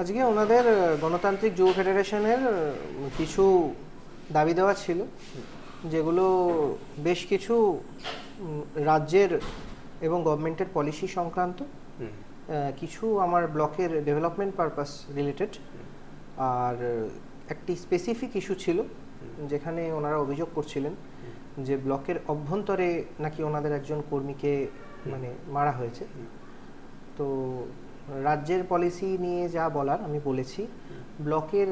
আজকে ওনাদের গণতান্ত্রিক যুব ফেডারেশনের কিছু দাবি দেওয়া ছিল যেগুলো বেশ কিছু রাজ্যের এবং গভর্নমেন্টের পলিসি সংক্রান্ত কিছু আমার ব্লকের ডেভেলপমেন্ট পারপাস রিলেটেড আর একটি স্পেসিফিক ইস্যু ছিল যেখানে ওনারা অভিযোগ করছিলেন যে ব্লকের অভ্যন্তরে নাকি ওনাদের একজন কর্মীকে মানে মারা হয়েছে। তো রাজ্যের পলিসি নিয়ে যা বলার আমি বলেছি। ব্লকের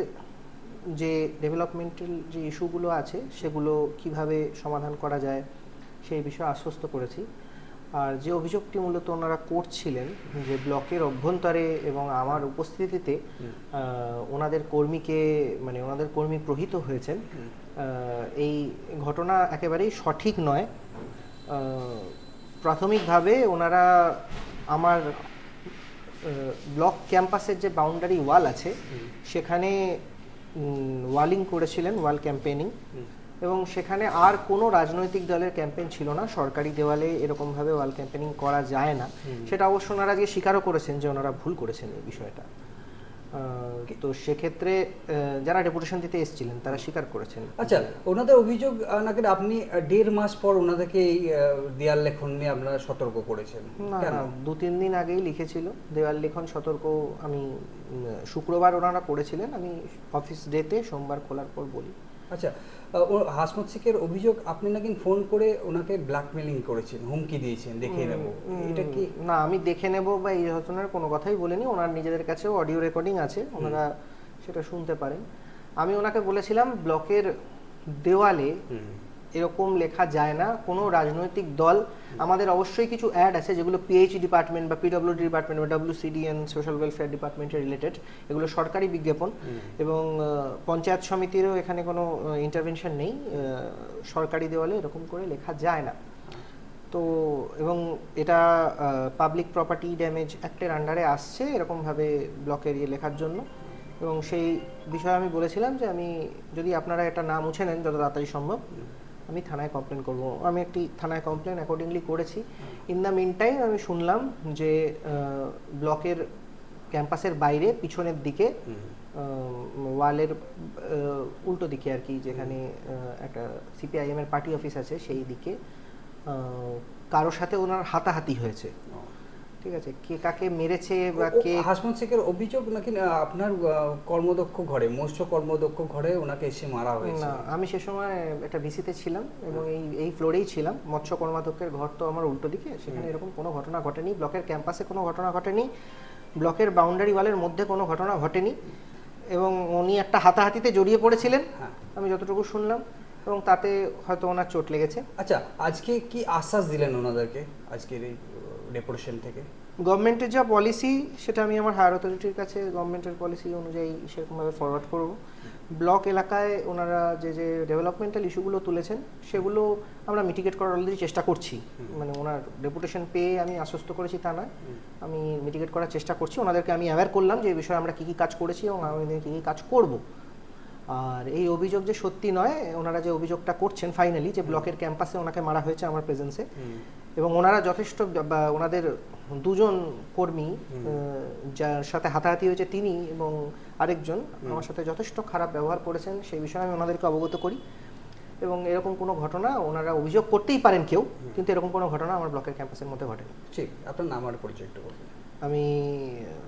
যে ডেভেলপমেন্টাল যে ইস্যুগুলো আছে সেগুলো কীভাবে সমাধান করা যায় সেই বিষয়ে আশ্বস্ত করেছি। আর যে অভিযোগটি মূলত ওনারা করছিলেন যে ব্লকের অভ্যন্তরে এবং আমার উপস্থিতিতে ওনাদের কর্মীকে মানে ওনাদের কর্মী প্রহিত হয়েছেন এই ঘটনা একেবারেই সঠিক নয়। প্রাথমিকভাবে ওনারা আমার ব্লক ক্যাম্পাসের যে বাউন্ডারি ওয়াল আছে সেখানে ওয়ালিং করেছিলেন ওয়াল ক্যাম্পেনিং এবং সেখানে আর কোনো রাজনৈতিক দলের ক্যাম্পেন ছিল না। সরকারি দেওয়ালে এরকমভাবে ওয়াল ক্যাম্পেনিং করা যায় না। সেটা অবশ্য ওনারা আজকে স্বীকারও করেছেন যে ওনারা ভুল করেছেন এই বিষয়টা। তো সেক্ষেত্রে যারা ডেপুটেশন দিতে এসেছিলেন তারা স্বীকার করেছেন। আচ্ছা ওনাদের অভিযোগ না নাকি আপনি দেড় মাস পর ওনাদেরকে এই দেয়াল লেখন নিয়ে আপনারা সতর্ক করেছেন। না দু তিন দিন আগেই লিখেছিল দেওয়াল লেখন সতর্ক আমি শুক্রবার ওনারা করেছিলেন আমি অফিস ডেতে সোমবার খোলার পর বলি। আচ্ছা ও হাসমত শেখের অভিযোগ আপনি নাকি ফোন করে ওনাকে ব্ল্যাকমেলিং করেছেন হুমকি দিয়েছেন দেখে নেব এটা কি? না আমি দেখে নেব বা এই ঘটনার কোনো কথাই বলিনি ওনার নিজেদের কাছে অডিও রেকর্ডিং আছে ওনারা সেটা শুনতে পারেন। আমি ওনাকে বলেছিলাম ব্লকের দেওয়ালে এরকম লেখা যায় না। কোনো রাজনৈতিক দল আমাদের অবশ্যই কিছু অ্যাড আছে যেগুলো পিএইচই ডিপার্টমেন্ট বা পিডব্লিউডি ডিপার্টমেন্ট বা ডাব্লিউসিডি অ্যান্ড সোশ্যাল ওয়েলফেয়ার ডিপার্টমেন্টের রিলেটেড এগুলো সরকারি বিজ্ঞাপন এবং পঞ্চায়েত সমিতিরও এখানে কোনো ইন্টারভেনশন নেই। সরকারি দেওয়ালে এরকম করে লেখা যায় না। তো এবং এটা পাবলিক প্রপার্টি ড্যামেজ অ্যাক্টের আন্ডারে আসছে এরকমভাবে ব্লকের ইয়ে লেখার জন্য। এবং সেই বিষয়ে আমি বলেছিলাম যে আমি যদি আপনারা এটা না মুছে নেন যত তাড়াতাড়ি সম্ভব আমি থানায় কমপ্লেন করব। আমি একটি থানায় কমপ্লেন অ্যাকর্ডিংলি করেছি। ইন দ্য মিন টাইম আমি শুনলাম যে ব্লকের ক্যাম্পাসের বাইরে পিছনের দিকে ওয়ালের উল্টো দিকে আর কি যেখানে একটা সিপিআইএম এর পার্টি অফিস আছে সেই দিকে কারও কারোর সাথে ওনার হাতাহাতি হয়েছে। ঠিক আছে কে কাকে মেরেছে বা কে হাসমত শেখের অভিযোগ নাকি আপনার কর্মদক্ষ ঘরে মৎস্য কর্মদক্ষ ঘরে ওনাকে এসে মারা হয়েছে? আমি সে সময় একটা ভিসিতে ছিলাম এবং এই এই ফ্লোরেই ছিলাম। মৎস্য কর্মাধ্যক্ষের ঘর তো আমার উল্টো দিকে সেখানে এরকম কোনো ঘটনা ঘটেনি। ব্লকের ক্যাম্পাসে কোনো ঘটনা ঘটেনি। ব্লকের বাউন্ডারি ওয়ালের মধ্যে কোনো ঘটনা ঘটেনি এবং উনি একটা হাতাহাতিতে জড়িয়ে পড়েছিলেন হ্যাঁ। আমি যতটুকু শুনলাম এবং তাতে হয়তো ওনার চোট লেগেছে। আচ্ছা আজকে কি আশ্বাস দিলেন ওনাদেরকে? আজকের এই ডেপুটেশন থেকে? গভর্নমেন্টের যা পলিসি সেটা আমি আমার হায়ার অথরিটির কাছে গভর্নমেন্টের পলিসি অনুযায়ী সেরকমভাবে ফরওয়ার্ড করব। ব্লক এলাকায় ওনারা যে যে ডেভেলপমেন্টাল ইস্যুগুলো তুলেছেন সেগুলো আমরা মিটিগেট করার অলরেডি চেষ্টা করছি। মানে ওনার ডেপুটেশন পেয়ে আমি আশ্বস্ত করেছি তা নয়। আমি মিটিগেট করার চেষ্টা করছি। ওনাদেরকে আমি অ্যাওয়্যার করলাম যে এই বিষয়ে আমরা কী কী কাজ করেছি এবং আগামী দিনে কী কী কাজ করব। আর এই অভিযোগ যে সত্যি নয় ওনারা যে অভিযোগটা করছেন ফাইনালি যে ব্লকের ক্যাম্পাসে ওনাকে মারা হয়েছে আমার প্রেজেন্সে এবং ওনারা যথেষ্ট ওনাদের দুজন কর্মী যার সাথে হাতাহাতি হয়েছে তিনি এবং আরেকজন আমার সাথে যথেষ্ট খারাপ ব্যবহার করেছেন সেই বিষয়ে আমি ওনাদেরকে অবগত করি। এবং এরকম কোনো ঘটনা ওনারা অভিযোগ করতেই পারেন কেউ কিন্তু এরকম কোনো ঘটনা আমার ব্লকের ক্যাম্পাসের মধ্যে ঘটেনি। ঠিক আপনার নাম আর পরিচয় একটু বলবেন আমি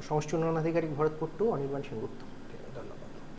সমষ্টি উন্নয়ন আধিকারিক ভরত পট্টু অনির্বাণ সেনগুপ্ত।